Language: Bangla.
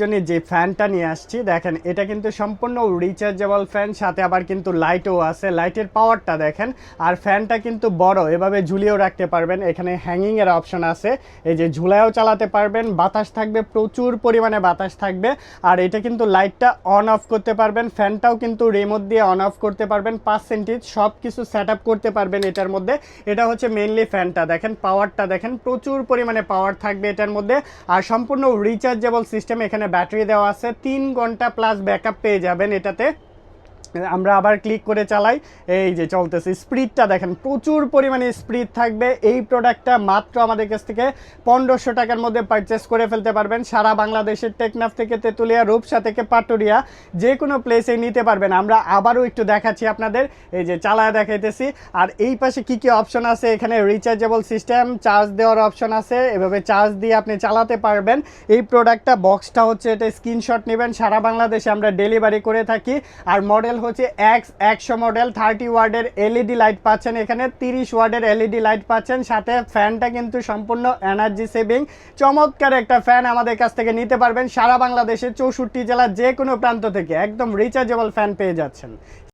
জন্য যে ফ্যানটা নিয়ে আসছি, দেখেন, এটা কিন্তু সম্পূর্ণ রিচার্জেবল ফ্যান সাথে আবার কিন্তু লাইটও আছে। লাইটের পাওয়ারটা দেখেন, আর ফ্যানটা কিন্তু বড়, এভাবে ঝুলিয়েও রাখতে পারবেন। এখানে হ্যাঙ্গিং এর অপশন আছে, এই যে ঝুলায়ও চালাতে পারবেন, বাতাস থাকবে, প্রচুর পরিমাণে বাতাস থাকবে, আর এটা কিন্তু লাইটটা অন অফ করতে পারবেন ফ্যানটাও কিন্তু রিমোট দিয়ে অন অফ করতে পারবেন পার্সেন্টেজ সব কিছু সেট করতে পারবেন এটার মধ্যে। এটা হচ্ছে মেইনলি ফ্যানটা দেখেন পাওয়ারটা দেখেন, প্রচুর পরিমাণে পাওয়ার থাকবে এটার মধ্যে, আর সম্পূর্ণ রিচার্জেবল সিস্টেম এখানে ব্যাটারি দেওয়া আছে তিন ঘণ্টা প্লাস ব্যাকআপ পেয়ে যাবেন এটাতে। আমরা আবার ক্লিক করে চালাই। এই যে চলতেছে স্পিডটা দেখেন, প্রচুর পরিমাণে স্পিড থাকবে। এই প্রোডাক্টটা মাত্র আমাদের কাছ থেকে পনেরোশো টাকার মধ্যে পারচেস করে ফেলতে পারবেন। সারা বাংলাদেশের টেকনাফ থেকে তেঁতুলিয়া, রূপসা থেকে পাটুরিয়া, যে কোনো প্লেসে নিতে পারবেন। আমরা আবারও একটু দেখাচ্ছি আপনাদের। এই যে চালায় দেখাইতেছি। আর এই পাশে কি কি অপশন আছে? এখানে রিচার্জেবল সিস্টেম চার্জ দেওয়ার অপশন আছে। এভাবে চার্জ দিয়ে আপনি চালাতে পারবেন। এই প্রোডাক্টটা বক্সটা হচ্ছে এটা স্ক্রিনশট নেবেন। সারা বাংলাদেশে আমরা ডেলিভারি করে থাকি। আর মডেল হচ্ছে এক্স একশো মডেল থার্টি ওয়ার্ডের এলইডি লাইট পাচ্ছেন এখানে, তিরিশ ওয়ার্ডের এলইডি লাইট পাচ্ছেন। সাথে ফ্যানটা কিন্তু সম্পূর্ণ এনার্জি সেভিং চমৎকার একটা ফ্যান আমাদের কাছ থেকে নিতে পারবেন। সারা বাংলাদেশের চৌষট্টি জেলার যে কোনো প্রান্ত থেকে একদম রিচার্জেবল ফ্যান পেয়ে যাচ্ছেন।